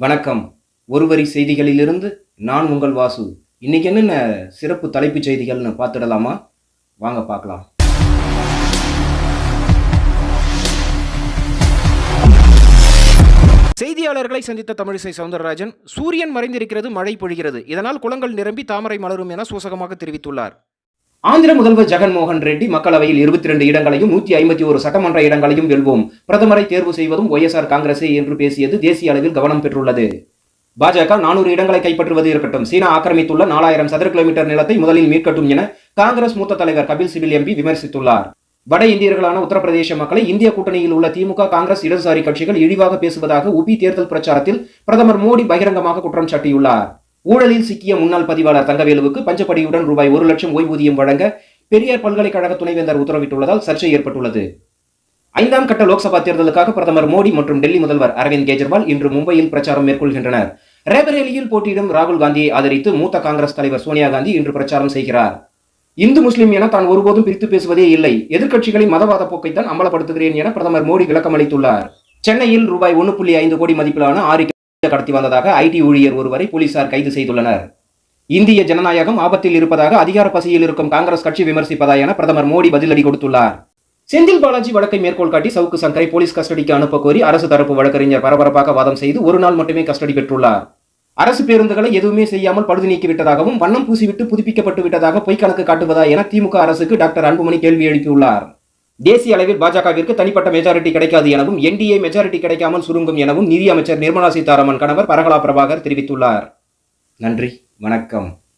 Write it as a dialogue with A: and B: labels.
A: வணக்கம். ஒருவரி செய்திகளிலிருந்து நான் உங்கள் வாசு. இன்னைக்கு என்னென்ன சிறப்பு தலைப்புச் செய்திகள்னு பார்த்துடலாமா? வாங்க பார்க்கலாம். செய்தியாளர்களை சந்தித்த தமிழிசை சவுந்தரராஜன் சூரியன் மறைந்திருக்கிறது மழை பொழிகிறது. இதனால் குளங்கள் நிரம்பி தாமரை மலரும் என சூசகமாக தெரிவித்துள்ளார். ஆந்திர முதல்வர் ஜெகன்மோகன் ரெட்டி மக்களவையில் இருபத்தி ரெண்டு இடங்களையும் நூத்தி ஐம்பத்தி ஒரு சட்டமன்ற இடங்களையும் வெல்வோம். பிரதமரை தேர்வு செய்வதும் ஒய்எஸ்ஆர் காங்கிரசே என்று பேசியது தேசிய அளவில் கவனம் பெற்றுள்ளது. பாஜக நானூறு இடங்களை கைப்பற்றுவது இருக்கட்டும். சீனா ஆக்கிரமித்துள்ள நாலாயிரம் சதுர கிலோமீட்டர் நிலத்தை முதலில் மீட்கட்டும் என காங்கிரஸ் மூத்த தலைவர் கபில் சிபில் எம்பி விமர்சித்துள்ளார். வட இந்தியர்களான உத்தரப்பிரதேச மக்களை இந்திய கூட்டணியில் உள்ள திமுக காங்கிரஸ் இடதுசாரி கட்சிகள் இழிவாக பேசுவதாக உபி தேர்தல் பிரச்சாரத்தில் பிரதமர் மோடி பகிரங்கமாக குற்றம் சாட்டியுள்ளார். ஊழலில் சிக்கிய முன்னாள் பதிவாளர் தங்கவேலுவுக்கு பஞ்சப்படியுடன் ரூபாய் ஒரு லட்சம் ஓய்வூதியம் வழங்க பெரியார் பல்கலைக்கழக துணைவேந்தர் உத்தரவிட்டுள்ளதால் சர்ச்சை ஏற்பட்டுள்ளது. ஐந்தாம் கட்ட லோக்சபா தேர்தலுக்காக பிரதமர் மோடி மற்றும் டெல்லி முதல்வர் அரவிந்த் கெஜ்ரிவால் இன்று மும்பையில் பிரச்சாரம் மேற்கொள்கின்றனர். ரேபரேலியில் போட்டியிடும் ராகுல் காந்தியை ஆதரித்து மூத்த காங்கிரஸ் தலைவர் சோனியா காந்தி இன்று பிரச்சாரம் செய்கிறார். இந்து முஸ்லிம் என தான் ஒருபோதும் பிரித்து பேசுவதே இல்லை. எதிர்க்கட்சிகளின் மதவாத போக்கைத்தான் அமலப்படுத்துகிறேன் என பிரதமர் மோடி விளக்கம் அளித்துள்ளார் சென்னையில் ரூபாய் ஒன்று புள்ளி ஐந்து கோடி மதிப்பிலான ஆறு கடத்தி வந்ததாக ஐடி ஊழியர் ஒருவரை போலீசார் கைது செய்துள்ளனர். இந்திய ஜனநாயகம் ஆபத்தில் இருப்பதாக அதிகார பசியில் இருக்கும் காங்கிரஸ் கட்சி விமர்சிப்பதா என பிரதமர் மோடி பதிலடி கொடுத்துள்ளார். செந்தில் பாலாஜி வழக்கை மேற்கோள் காட்டி சவுக்கு சங்கரை போலீஸ் கஸ்டடிக்கு அனுப்ப கோரி அரசு தரப்பு வழக்கறிஞர் பரபரப்பாக வாதம் செய்து ஒரு நாள் மட்டுமே கஸ்டடி பெற்றுள்ளார். அரசு பேருந்துகளை எதுவுமே செய்யாமல் பழுது நீக்கிவிட்டதாகவும் வண்ணம் பூசிவிட்டு புதுப்பிக்கப்பட்டு விட்டதாக பொய்க்கணக்கு காட்டுவதா என திமுக அரசுக்கு டாக்டர் அன்புமணி கேள்வி எழுப்பியுள்ளார். தேசிய அளவில் பாஜகவிற்கு தனிப்பட்ட மெஜாரிட்டி கிடைக்காது எனவும் என்டிஏ மெஜாரிட்டி கிடைக்காமல் சுருங்கும் எனவும் நிதி அமைச்சர் நிர்மலா சீதாராமன் கணவர் பரகலா பிரபாகர் தெரிவித்துள்ளார். நன்றி வணக்கம்.